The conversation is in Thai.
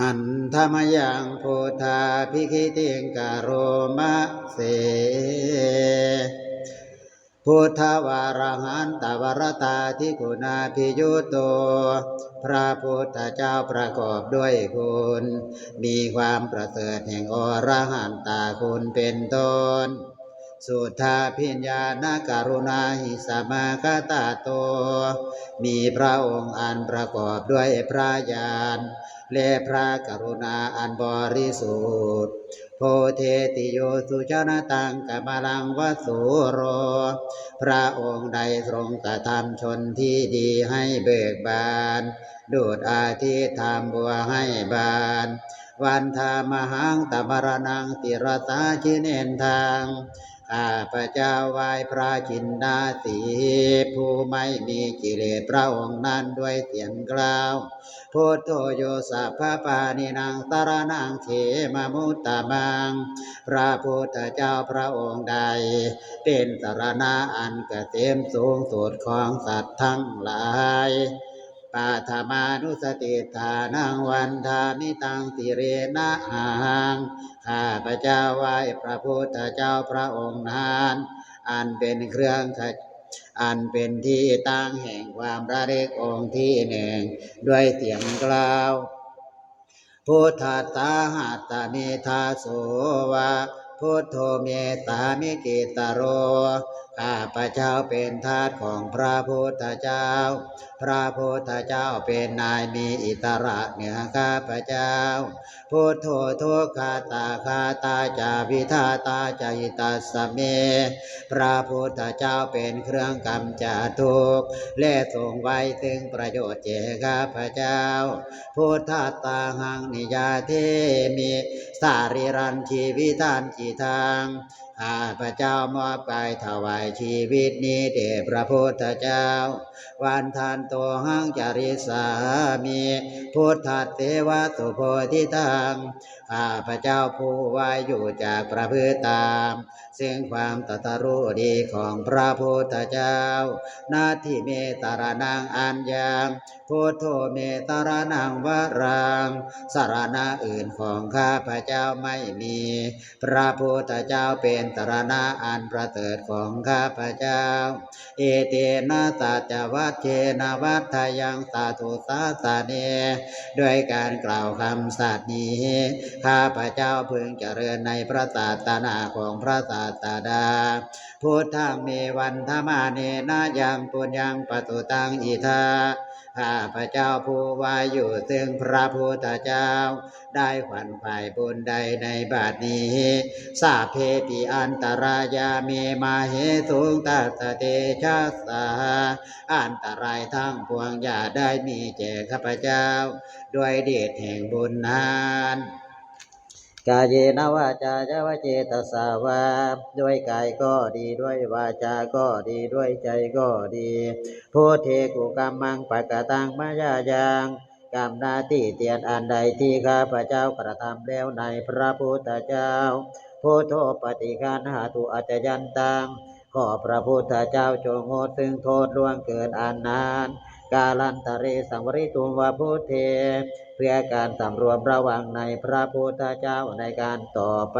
หันธรรมยังพุทธาภิคิติงกโรมะเส พุทธวารังหันตวรตาทิคุณาพิยุโต พระพุทธเจ้าประกอบด้วยคุณ มีความประเสริฐแห่งอรหันตาคุณเป็นต้น สุทาพิญญาณการุณาหิสมาคตาโต มีพระองค์อันประกอบด้วยพระญาณและพระกรุณาอันบริสุทธิ์โพเทติโยสุชนตังกมลังวสุโร พระองค์ใดทรงกระทำชนที่ดีให้เบิกบาน ดูดอาทิตย์ทำบัวให้บาน วันธามหังตมรนังติรสาชิเนนทางข้าพระเจ้าไหว้พระจินดาสีผู้ไม่มีกิเลสพระองค์นั้นด้วยเสียงกล่าวพุทโธโยสัพพปานินางตระนังเขมามุตตะมัง พระพุทธเจ้าพระองค์ใด เป็นสารณะอันเกษมสูงสุดของสัตว์ทั้งหลาย ปาธมานุสติฐานังวันทามิตังสิเรนะหังข้าพระเจ้าไหวพระพุทธเจ้าพระองค์นั้นอันเป็นเครื่องขอันเป็นที่ตั้งแห่งความระลึกองค์ที่หนึ่งด้วยเสียงกล่าวพุทธตาหัตตเมธาโสวะพุทโธเมตตามิกิตโรข้าพระเจ้าเป็นทาสของพระพุทธเจ้า พระพุทธเจ้าเป็นนายมีอิสระเหนือข้าพระเจ้า พุทโธทุกขาตาคาตาจาวิทาตาจายิตัสเม พระพุทธเจ้าเป็นเครื่องกำจัดทุกข์และทรงไว้ถึงประโยชน์แก่ข้าพระเจ้า พุทธตาหังนิยาเทมิสาริรันชีวิตันจีทาง ข้าพระเจ้ามอบกายถวายชีวิตนี้แด่พระพุทธเจ้า วันทานโตหังจริสามีพุทธเทวะสุโพธิตังข้าพระเจ้าผู้ไว้อยู่จากประพฤติตาม ซึ่งความตรัสรู้ดีของพระพุทธเจ้า นาที่เมตารนังอันยังพุทโธเมตารนังวรังสารณะอื่นของข้าพระเจ้าไม่มี พระพุทธเจ้าเป็นสารณะอันประเสริฐของข้าพเจ้า เอเตนะสัจวัตเชนวัฏทยังสาธุสาสาเนด้วยการกล่าวคำสัตย์นี้ ข้าพเจ้าพึงเจริญในพระศาสนาของพระศาสดา พุทธังเมวันธมาเนนะยังปุญญังปตุตังอิทาข้าพระเจ้าผู้วายอยู่ซึ่งพระพุทธเจ้า ได้ขวัญฝ่ายบุญใดในบาทนี้ สาเพปิอันตรายาเมมาเหตุงตัสเตชะสาอันตรายทั้งปวงอย่าได้มีแก่ข้าพเจ้า ด้วยเดชแห่งบุญนั้นกายเยนวาจายวเจตสาวาด้วยกายก็ดีด้วยวาจาก็ดีด้วยใจก็ดีโพเทกุกรรมังปะกะตังมายายังกรรมหนาที่เตียนอันใดที่ข้าพเจ้ากระทำแล้วในพระพุทธเจ้า พุทโธปฏิการหาตุอัจยันตังขอพระพุทธเจ้าจงงดซึ่งโทษล่วงเกินอันนาน กาลันตะเรสังวริตุมวาพุทเท เพื่อการสำรวมระวังในพระพุทธเจ้าในการต่อไป